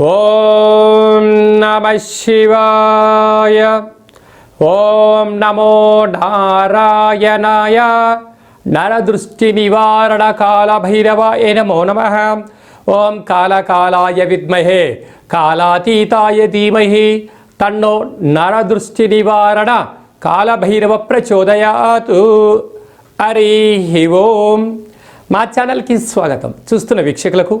ఓం నమ శివాయ. ఓం నమో నారాయణాయ. నరదృష్టి నివారణ కాల భైరవాయ నమో నమ. ఓం కాలకాలాయ విద్మహే కాలాతీతాయ ధీమహి. తన్నో నరదృష్టి నివారణ కాలభైరవ ప్రచోదయాతు. హరి ఓం. మా ఛానల్కి స్వాగతం. చూస్తున్న వీక్షకులకు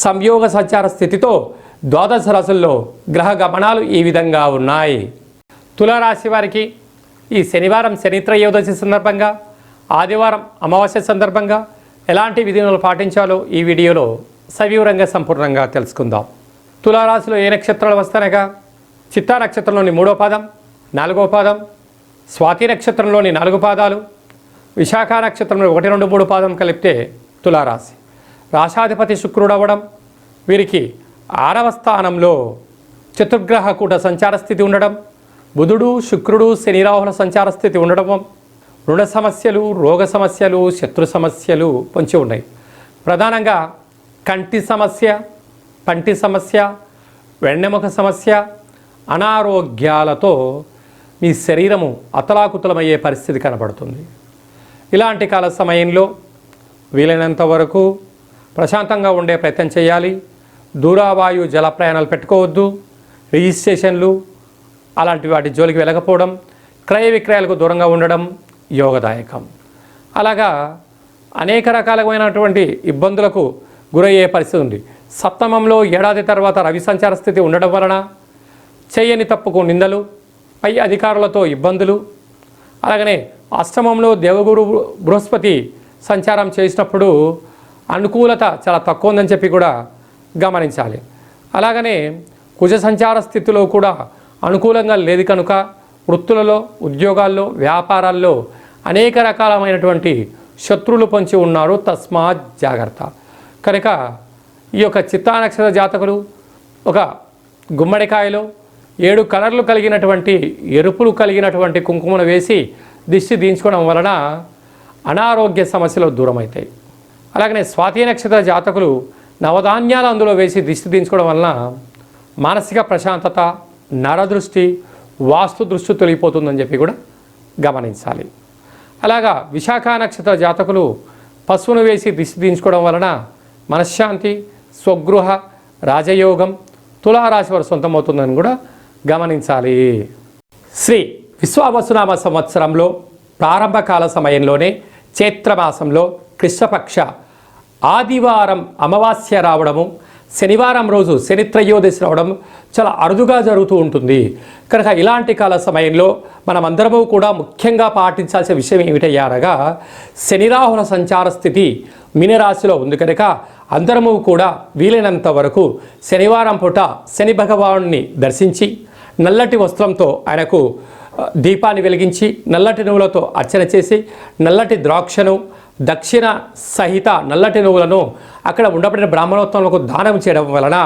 సంయోగ సంచార స్థితితో ద్వాదశ రాశుల్లో గ్రహ గమనాలు ఈ విధంగా ఉన్నాయి. తులారాశి వారికి ఈ శనివారం శనిత్ర యోదశి సందర్భంగా ఆదివారం అమావాస్య సందర్భంగా ఎలాంటి విధులను పాటించాలో ఈ వీడియోలో సవివరంగా సంపూర్ణంగా తెలుసుకుందాం. తులారాశిలో ఏ నక్షత్రాలు వస్తానగా చిత్తా నక్షత్రంలోని మూడో పాదం నాలుగో పాదం స్వాతి నక్షత్రంలోని నాలుగు పాదాలు విశాఖ నక్షత్రంలో ఒకటి రెండు మూడు పాదం కలిపితే తులారాశి. రాశాధిపతి శుక్రుడు అవ్వడం వీరికి ఆరవ స్థానంలో చతుర్గ్రహ కూట సంచార స్థితి ఉండడం బుధుడు శుక్రుడు శని రాహుల సంచార స్థితి ఉండడం రుణ సమస్యలు రోగ సమస్యలు శత్రు సమస్యలు పొంచి ఉన్నాయి. ప్రధానంగా కంటి సమస్య పంటి సమస్య వెన్నెముక సమస్య అనారోగ్యాలతో మీ శరీరము అతలాకుతలమయ్యే పరిస్థితి కనబడుతుంది. ఇలాంటి కాల సమయంలో వీలైనంత వరకు ప్రశాంతంగా ఉండే ప్రయత్నం చేయాలి. దూరావాయు జల ప్రయాణాలు పెట్టుకోవద్దు. రిజిస్ట్రేషన్లు అలాంటి వాటి జోలికి వెళ్ళకపోవడం క్రయ విక్రయాలకు దూరంగా ఉండడం యోగదాయకం. అలాగా అనేక రకాలమైనటువంటి ఇబ్బందులకు గురయ్యే పరిస్థితి ఉంది. సప్తమంలో ఏడాది తర్వాత రవి సంచార స్థితి ఉండడం వలన చేయని తప్పుకు నిందలు పై అధికారులతో ఇబ్బందులు. అలాగనే అష్టమంలో దేవగురు బృహస్పతి సంచారం చేసినప్పుడు అనుకూలత చాలా తక్కువ ఉందని చెప్పి కూడా గమనించాలి. అలాగనే కుజ సంచార స్థితిలో కూడా అనుకూలంగా లేదు కనుక వృత్తులలో ఉద్యోగాల్లో వ్యాపారాల్లో అనేక రకాలమైనటువంటి శత్రువులు పొంచి ఉన్నారు. తస్మాత్ జాగ్రత్త. కనుక ఈ యొక్క చిత్తా నక్షత్ర జాతకులు ఒక గుమ్మడికాయలో ఏడు కలర్లు కలిగినటువంటి ఎరుపులు కలిగినటువంటి కుంకుమను వేసి దిష్టి దించుకోవడం వలన అనారోగ్య సమస్యలు దూరమవుతాయి. అలాగనే స్వాతి నక్షత్ర జాతకులు నవధాన్యాలు అందులో వేసి దిష్టి దించుకోవడం వలన మానసిక ప్రశాంతత నరదృష్టి వాస్తు దృష్టి తొలగిపోతుందని చెప్పి కూడా గమనించాలి. అలాగా విశాఖ నక్షత్ర జాతకులు పశువును వేసి దిష్టి దించుకోవడం వలన మనశ్శాంతి స్వగృహ రాజయోగం తులారాశి వారు సొంతమవుతుందని కూడా గమనించాలి. శ్రీ విశ్వావసునామ సంవత్సరంలో ప్రారంభకాల సమయంలోనే చైత్రమాసంలో కృష్ణపక్ష ఆదివారం అమావాస్య రావడము శనివారం రోజు శని త్రయోదశి రావడం చాలా అరుదుగా జరుగుతూ ఉంటుంది. కనుక ఇలాంటి కాల సమయంలో మనమందరము కూడా ముఖ్యంగా పాటించాల్సిన విషయం ఏమిటయ్యారగా శనిరాహుల సంచార స్థితి మీనరాశిలో ఉంది కనుక అందరము కూడా వీలైనంత వరకు శనివారం పూట శని భగవానుని దర్శించి నల్లటి వస్త్రంతో ఆయనకు దీపాన్ని వెలిగించి నల్లటి నువ్వులతో అర్చన చేసి నల్లటి ద్రాక్షను దక్షిణ సహిత నల్లటి నువ్వులను అక్కడ ఉండబడిన బ్రాహ్మణోత్తములకు దానం చేయడం వలన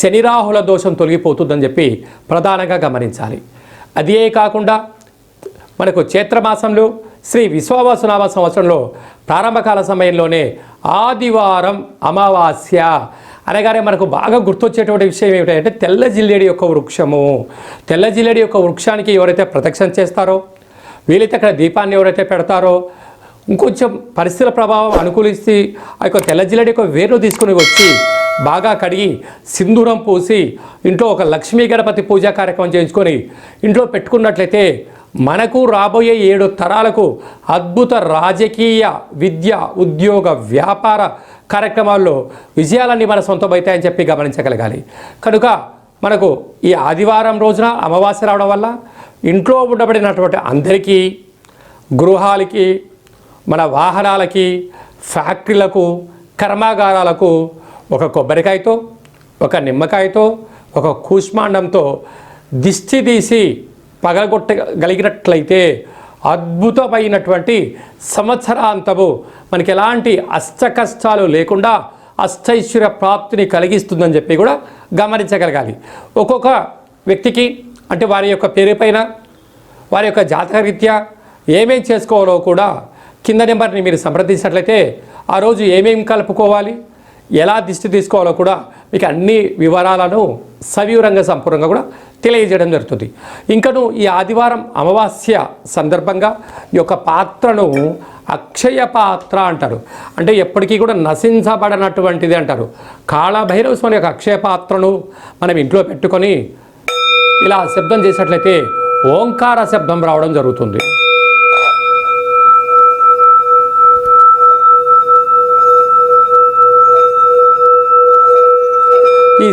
శనిరాహుల దోషం తొలగిపోతుందని చెప్పి ప్రధానంగా గమనించాలి. అదే కాకుండా మనకు చైత్రమాసంలో శ్రీ విశ్వవాసునామ సంవత్సరంలో ప్రారంభకాల సమయంలోనే ఆదివారం అమావాస్య. అనగానే మనకు బాగా గుర్తొచ్చేటువంటి విషయం ఏమిటంటే తెల్ల జిల్లేడి యొక్క వృక్షము. తెల్ల జిల్లేడి యొక్క వృక్షానికి ఎవరైతే ప్రదక్షిణ చేస్తారో వీలైతే అక్కడ దీపాన్ని ఎవరైతే పెడతారో ఇంకొంచెం పరిస్థితుల ప్రభావం అనుకూలిస్తే ఆ యొక్క తెల్ల జిల్లడి యొక్క వేరును తీసుకుని వచ్చి బాగా కడిగి సింధూరం పూసి ఇంట్లో ఒక లక్ష్మీ గణపతి పూజా కార్యక్రమం చేయించుకొని ఇంట్లో పెట్టుకున్నట్లయితే మనకు రాబోయే ఏడు తరాలకు అద్భుత రాజకీయ విద్య ఉద్యోగ వ్యాపార కార్యక్రమాల్లో విజయాలన్నీ మన సొంతమవుతాయని చెప్పి గమనించగలగాలి. కనుక మనకు ఈ ఆదివారం రోజున అమావాస్య రావడం వల్ల ఇంట్లో ఉండబడినటువంటి అందరికీ గృహాలకి మన వాహనాలకి ఫ్యాక్టరీలకు కర్మాగారాలకు ఒక కొబ్బరికాయతో ఒక నిమ్మకాయతో ఒక కూష్మాండంతో దిష్టి తీసి పగలగొట్టగలిగినట్లయితే అద్భుతమైనటువంటి సంవత్సరాంతము మనకి ఎలాంటి అష్ట కష్టాలు లేకుండా అష్టైశ్వర్య ప్రాప్తిని కలిగిస్తుందని చెప్పి కూడా గమనించగలగాలి. ఒక్కొక్క వ్యక్తికి అంటే వారి యొక్క పేరు పైన వారి యొక్క జాతకరీత్యా ఏమేం చేసుకోవాలో కూడా కింద నెంబర్ని మీరు సంప్రదించినట్లయితే ఆ రోజు ఏమేం కలుపుకోవాలి ఎలా దిష్టి తీసుకోవాలో కూడా మీకు అన్ని వివరాలను సవివరంగా సంపూర్ణంగా కూడా తెలియజేయడం జరుగుతుంది. ఇంకను ఈ ఆదివారం అమావాస్య సందర్భంగా ఈ యొక్క పాత్రను అక్షయ పాత్ర అంటారు. అంటే ఎప్పటికీ కూడా నశించబడనటువంటిది అంటారు. కాళభైరవ స్వామి యొక్క అక్షయ పాత్రను మనం ఇంట్లో పెట్టుకొని ఇలా శబ్దం చేసినట్లయితే ఓంకార శబ్దం రావడం జరుగుతుంది.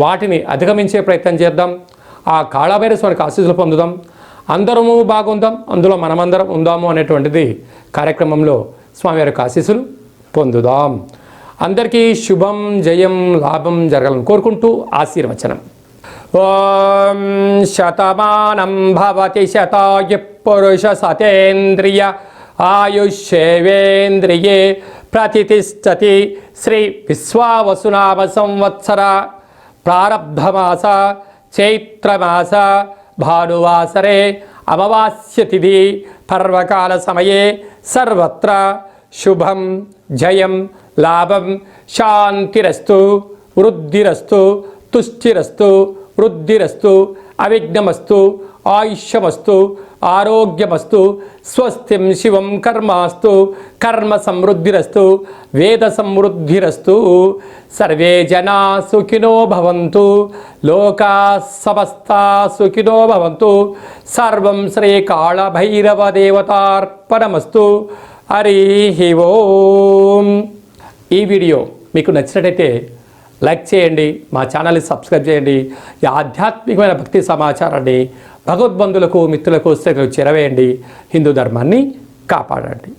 వాటిని అధిగమించే ప్రయత్నం చేద్దాం. ఆ కాళభైరస్వానికి ఆశీస్సులు పొందుదాం. అందరము బాగుందాం. అందులో మనమందరం ఉందాము అనేటువంటిది కార్యక్రమంలో స్వామివారి ఆశీస్సులు పొందుదాం. అందరికీ శుభం జయం లాభం జరగాలని కోరుకుంటూ ఆశీర్వచనం. ఓం శతమానం భవతి శతాయు పురుష సతేంద్రియ ఆయుష్యేవేంద్రియే ప్రతిష్టతి శ్రీ విశ్వావసునామ సంవత్సర ప్రారబ్ధమాస చైత్రమాస భానువాసరే అమావాస్య తిథి పర్వకాల సమయే సర్వత్ర. శుభం జయం లాభం శాంతిరస్తు వృద్ధిరస్తు తుష్టిరస్తు వృద్ధిరస్తు అవిఘ్నమస్తు ఆయుష్యమస్తు ఆరోగ్యమస్తు స్వస్తిం శివం కర్మాస్తు కర్మ సమృద్ధిరస్తు వేద సమృద్ధిరస్తు. సర్వే జనా సుఖినో భవంతు లోకా సమస్త సుఖినో భవంతు. సర్వం శ్రీ కాళభైరవ దేవతార్పణమస్తు హరి ఓం. ఈ వీడియో మీకు నచ్చినట్టయితే లైక్ చేయండి మా ఛానల్ని సబ్స్క్రైబ్ చేయండి. ఈ ఆధ్యాత్మికమైన భక్తి సమాచారాన్ని భగవద్బంధులకు మిత్రులకు చెరవేయండి హిందూ ధర్మాన్ని కాపాడండి.